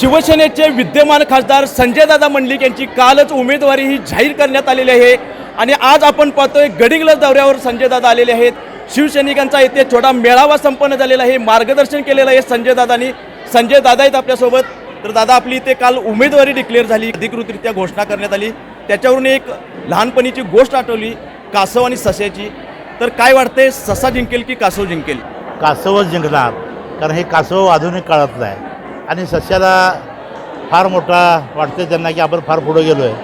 शिवसेनेचे विद्यमान खासदार संजयदादा मंडलिक यांची कालच उमेदवारी ही जाहीर करण्यात आलेली आहे. आणि आज आपण पाहतोय गडिंग्लज दौऱ्यावर संजयदादा आलेले आहेत. शिवसैनिकांचा इथे छोटा मेळावा संपन्न झालेला आहे. मार्गदर्शन केलेलं आहे संजयदादांनी संजय दादा आहेत आपल्यासोबत. तर दादा आपली इथे काल उमेदवारी डिक्लेअर झाली. अधिकृतरित्या घोषणा करण्यात आली. त्याच्यावरून एक लहानपणीची गोष्ट आठवली कासव आणि सस्याची. तर काय वाटतंय ससा जिंकेल की कासव जिंकेल? कासवच जिंकणार. कारण हे कासव आधुनिक काळातलं आहे आणि सस्याला फार मोठा वाटते त्यांना की आपण फार पुढं गेलो आहे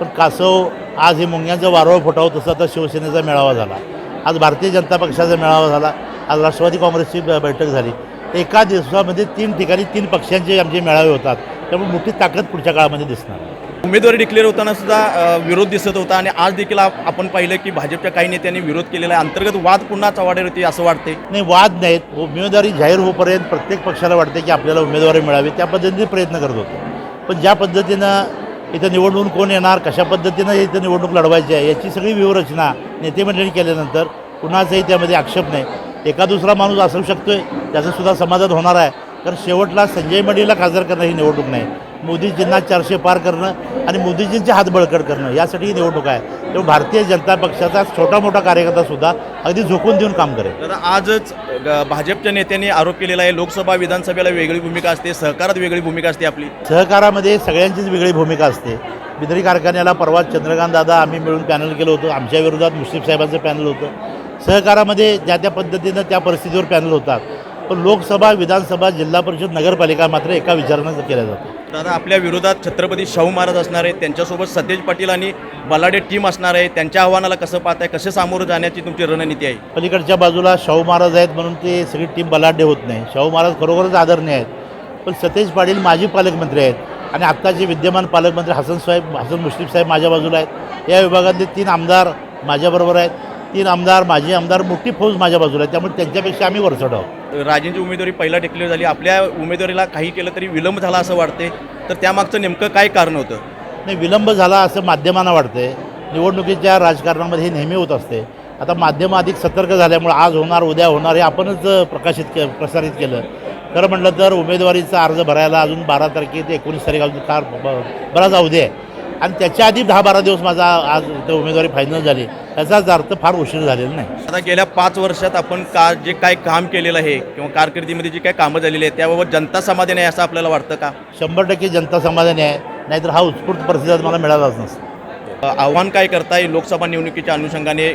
पण कासव आज हे मुंग्यांचं वारवळ फुटावं तसं आता शिवसेनेचा मेळावा झाला. आज भारतीय जनता पक्षाचा मेळावा झाला. आज राष्ट्रवादी काँग्रेसची बैठक झाली. एका दिवसामध्ये तीन ठिकाणी तीन पक्षांचे आमचे मेळावे होतात. त्यामुळे मोठी ताकद पुढच्या काळामध्ये दिसणार उमेदवारी डिक्लेअर होताना सुद्धा विरोध दिसत होता आणि आज देखील आपण पाहिलं की भाजपच्या काही नेत्यांनी विरोध केलेला आहे. अंतर्गत वाद पुन्हा चव्हाड्यावर होती असं वाटते नाही वाद नाहीत. उमेदवारी जाहीर होईपर्यंत प्रत्येक पक्षाला वाटते की आपल्याला उमेदवारी मिळावी. त्या पद्धतीने प्रयत्न करत होतो. पण ज्या पद्धतीनं इथं निवडणूक कोण येणार कशा पद्धतीनं इथं निवडणूक लढवायची आहे याची सगळी व्यूहरचना नेते मंडळी केल्यानंतर कुणाचाही त्यामध्ये आक्षेप नाही. एका दुसरा माणूस असू शकतोय त्याचं सुद्धा समाधान होणार आहे. कारण शेवटला संजय मंडळीला खासदार करणं ही निवडणूक नाही. मोदीजींना चारशे पार करणं आणि मोदीजींचे हात बळकट करणं यासाठी ही निवडणूक आहे. तेव्हा भारतीय जनता पक्षाचा छोटा मोठा कार्यकर्ता सुद्धा अगदी झोकून देऊन काम करेल. तर आजच भाजपच्या नेत्यांनी आरोप केलेला आहे लोकसभा विधानसभेला वेगळी भूमिका असते सहकारात वेगळी भूमिका असते आपली. सहकारामध्ये सगळ्यांचीच वेगळी भूमिका असते. बिदरी कारखान्याला परवा चंद्रकांत दादा आम्ही मिळून पॅनल केलं होतं. आमच्या विरोधात मुश्रीफ साहेबांचं पॅनल होतं. सहकारामध्ये ज्या त्या पद्धतीनं त्या परिस्थितीवर पॅनल होतात. पण लोकसभा विधानसभा जिल्हा परिषद नगरपालिका मात्र एका विचारानं केल्या जातात. दादा आपल्या विरोधात छत्रपती शाहू महाराज असणार आहेत त्यांच्यासोबत सतेज पाटील आणि बलाडे टीम असणार आहे. त्यांच्या आव्हानाला कसं पाहताय कसे सामोरं जाण्याची तुमची रणनीती आहे? पलीकडच्या बाजूला शाहू महाराज आहेत म्हणून ते सगळी टीम बलाढ्य होत नाही. शाहू महाराज खरोखरच आदरणीय आहेत. पण सतेज पाटील माजी पालकमंत्री आहेत आणि आत्ताचे विद्यमान पालकमंत्री हसन साहेब हसन मुश्रीफ साहेब माझ्या बाजूला आहेत. या विभागातले तीन आमदार माझ्याबरोबर आहेत. तीन आमदार माजी आमदार मोठी फौज माझ्या बाजूला आहे त्यामुळे त्यांच्यापेक्षा आम्ही वरचढ आहोत. राजेंची उमेदवारी पहिला डिक्लेअर झाली. आपल्या उमेदवारीला काही केलं तरी विलंब झाला असं वाटते तर त्यामागचं नेमकं काय कारण होतं? नाही विलंब झाला असं माध्यमांना वाटते निवडणुकीच्या राजकारणामध्ये हे नेहमी होत असते. आता माध्यमं अधिक सतर्क झाल्यामुळे आज होणार उद्या होणार हे आपणच प्रकाशित के प्रसारित केलं. खरं म्हटलं तर उमेदवारीचा अर्ज भरायला अजून बारा तारखे ते एकोणीस तारीख अजून फार ब- बराच अवधी आहे. आणि त्याच्या आधी दहा बारा दिवस माझा आज इथं उमेदवारी फायनल झाली. त्याचाच अर्थ फार उशीर झालेला नाही. आता गेल्या पाच वर्षात आपण का जे काय काम केलेलं आहे किंवा कारकिर्दीमध्ये जी काय कामं झालेली आहेत त्याबाबत जनता समाधान आहे असं आपल्याला वाटतं का? शंभर टक्के जनता समाधानी आहे. नाहीतर हा उत्स्फूर्त प्रतिसाद मला मिळालाच नसता. आव्हान काय करताय लोकसभा निवडणुकीच्या अनुषंगाने?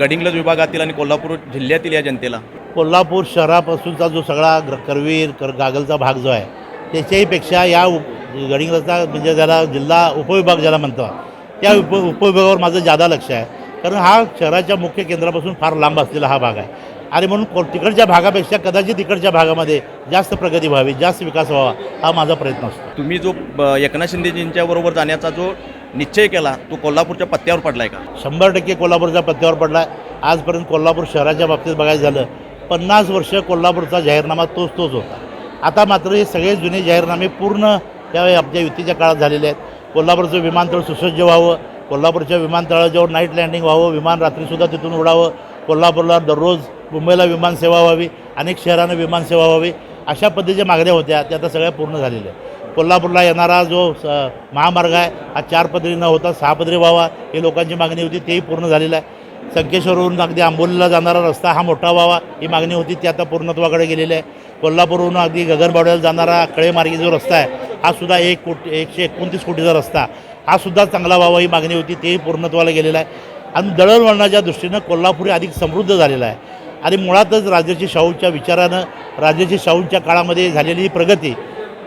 गडिंग्लज विभागातील आणि कोल्हापूर जिल्ह्यातील या जनतेला. कोल्हापूर शहरापासूनचा जो सगळा ग्र- करवीर कर गागलचा भाग जो आहे त्याच्याही पेक्षा या उप गडिंग्लजचा म्हणजे ज्याला जिल्हा उपविभाग ज्याला म्हणतात त्या उप उपविभागावर माझं जादा लक्ष आहे. कारण हा शहराच्या मुख्य केंद्रापासून फार लांब असलेला हा भाग आहे. आणि म्हणून को तिकडच्या भागापेक्षा कदाचित तिकडच्या भागामध्ये जास्त प्रगती व्हावी जास्त विकास व्हावा हा माझा प्रयत्न असतो. तुम्ही जो एकनाथ शिंदेजींच्या बरोबर जाण्याचा जो निश्चय केला तो कोल्हापूरच्या पत्त्यावर पडलाय का? शंभर टक्के कोल्हापूरच्या पत्त्यावर पडला. आहे आजपर्यंत कोल्हापूर शहराच्या बाबतीत बघायचं झालं पन्नास वर्ष कोल्हापूरचा जाहीरनामा तोच तोच होता. आता मात्र हे सगळे जुने जाहीरनामे पूर्ण त्यावेळी आपल्या युतीच्या काळात झालेले आहेत. कोल्हापूरचं विमानतळ सुसज्ज व्हावं कोल्हापूरच्या विमानतळाजवळ नाईट लँडिंग व्हावं विमान रात्रीसुद्धा तिथून उडावं. कोल्हापूरला दररोज मुंबईला विमानसेवा व्हावी अनेक शहरांना विमानसेवा व्हावी अशा पद्धतीच्या मागण्या होत्या. त्या आता सगळ्या पूर्ण झालेल्या आहेत. कोल्हापूरला येणारा जो स महामार्ग आहे हा चार पदरी न होता सहा पदरी व्हावा ही लोकांची मागणी होती तेही पूर्ण झालेलं आहे. संकेश्वरवरून अगदी आंबोलीला जाणारा रस्ता हा मोठा व्हावा ही मागणी होती ती आता पूर्णत्वाकडे गेलेली आहे. कोल्हापूरवरून अगदी गगनबावड्याला जाणारा कळेमार्गी जो रस्ता आहे हा सुद्धा एक कोटी एकशे एकोणतीस कोटीचा रस्ता. हा सुद्धा चांगला व्हावा ही मागणी होती तेही पूर्णत्वाला गेलेला आहे. आणि दळणवळणाच्या दृष्टीनं कोल्हापूर हे अधिक समृद्ध झालेला आहे. आणि मुळातच राजाची शाहूच्या विचारानं राजाची शाहूंच्या काळामध्ये झालेली ही प्रगती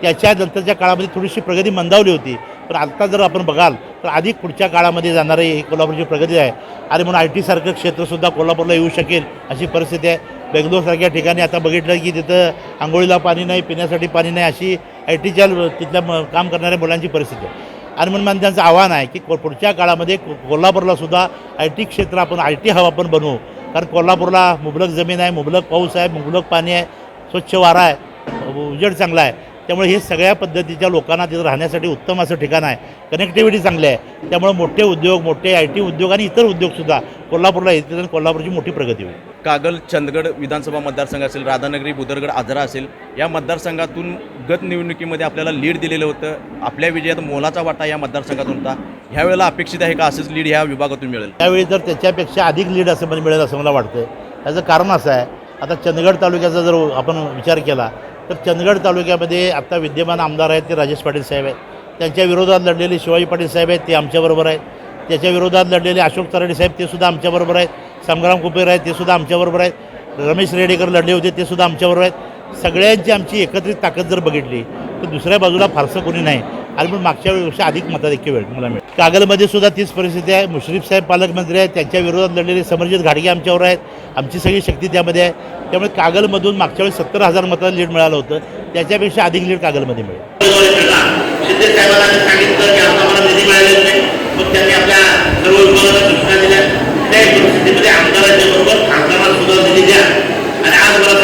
त्याच्यानंतरच्या काळामध्ये थोडीशी प्रगती मंदावली होती. पण आत्ता जर आपण बघाल तर अधिक पुढच्या काळामध्ये जाणारी ही कोल्हापूरची प्रगती आहे. आणि म्हणून आय टीसारखं क्षेत्रसुद्धा कोल्हापूरला येऊ शकेल अशी परिस्थिती आहे. बेंगलोरसारख्या ठिकाणी आता बघितलं की तिथं आंघोळीला पाणी नाही पिण्यासाठी पाणी नाही अशी आय टीच्या तिथल्या म- काम करणाऱ्या मुलांची परिस्थिती आहे. आणि म्हणून मला त्यांचं आव्हान आहे की को- पुढच्या काळामध्ये कोल्हापूरला सुद्धा आय टी क्षेत्र आपण आय टी हवा आपण बनवू. कारण कोल्हापूरला मुबलक जमीन आहे मुबलक पाऊस आहे मुबलक पाणी आहे स्वच्छ वारा आहे उजेड चांगला आहे. त्यामुळे हे सगळ्या पद्धतीच्या लोकांना तिथं राहण्यासाठी उत्तम असं ठिकाण आहे. कनेक्टिव्हिटी चांगली आहे. त्यामुळे मोठे उद्योग मोठे आय टी उद्योग आणि इतर उद्योगसुद्धा कोल्हापूरला येतील आणि कोल्हापूरची मोठी प्रगती होईल. कागल चंदगड विधानसभा मतदारसंघ असेल राधानगरी बुदरगड आजरा असेल या मतदारसंघातून गत निवडणुकीमध्ये आपल्याला लीड दिलेलं होतं. आपल्या विजयात मोलाचा वाटा या मतदारसंघातून होता. ह्यावेळेला अपेक्षित आहे का असंच लीड ह्या विभागातून मिळेल? त्यावेळी जर त्याच्यापेक्षा अधिक लीड असं म्हणजे मिळेल असं मला वाटतं त्याचं कारण असं आहे आता चंदगड तालुक्याचा जर आपण विचार केला तर चंदगड तालुक्यामध्ये आत्ता विद्यमान आमदार आहेत ते राजेश पाटील साहेब आहेत. त्यांच्या विरोधात लढलेले शिवाजी पाटील साहेब आहेत ते आमच्याबरोबर आहेत. त्याच्या विरोधात लढलेले अशोक तराडे साहेब ते सुद्धा आमच्याबरोबर आहेत. संग्राम कुपेर आहेत ते सुद्धा आमच्याबरोबर आहेत. रमेश रेडेकर लढले होते ते सुद्धा आमच्याबरोबर आहेत. सगळ्यांची आमची एकत्रित ताकद जर बघितली तर दुसऱ्या बाजूला फारसं कोणी नाही. आणि पण मागच्या वेळेपेक्षा अधिक मताधिक्य वेळ मला मिळेल. कागलमध्ये सुद्धा तीच परिस्थिती आहे. मुश्रीफ साहेब पालकमंत्री आहेत त्यांच्या विरोधात लढलेले समरजित घाडगे आमच्यावर आहेत. आमची सगळी शक्ती त्यामध्ये आहे. त्यामुळे कागलमधून मागच्या वेळेस सत्तर हजार मतांचं लीड मिळालं होतं. त्याच्यापेक्षा अधिक लीड कागलमध्ये मिळेल. शिंदे साहेबांना मी सांगितलं की आता मला निधी मिळालेला नाही मग त्यांनी आपल्या सर्व विभागाला सूचना दिल्या त्या परिस्थितीमध्ये आमदारांच्या बरोबर खासदारांना सुद्धा निधी द्या आणि आज मला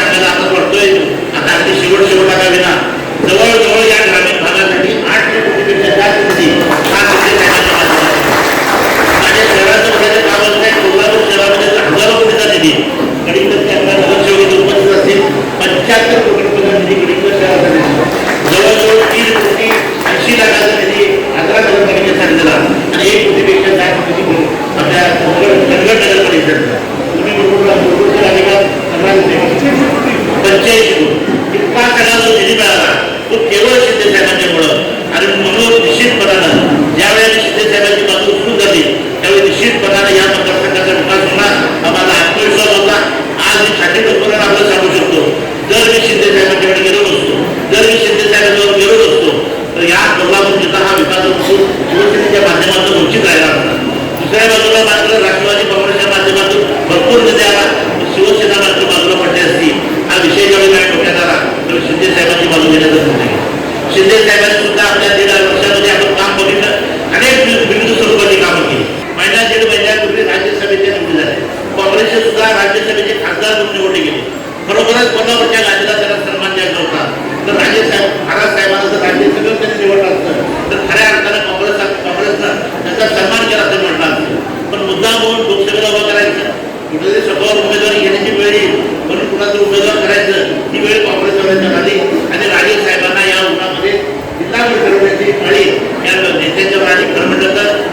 म्हणून उभं करायचं कुठेतरी स्वतःवर उमेदवार घेण्याची वेळ येईल म्हणून कुणाचं उमेदवार करायचं ही वेळ काँग्रेसवाल्यांना आली आणि राजे साहेबांना या उन्हामध्ये जिल्हा ठरवण्याची पाळी या नेत्यांच्या आली खरं म्हटलं तर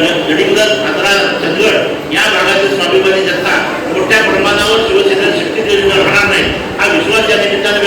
गडिंगल आग्रा चंदगड या भागातील स्वाभिमानी जनता मोठ्या प्रमाणावर शिवसेना शक्ती योजना राहणार नाही. हा विश्वास या निमित्ताने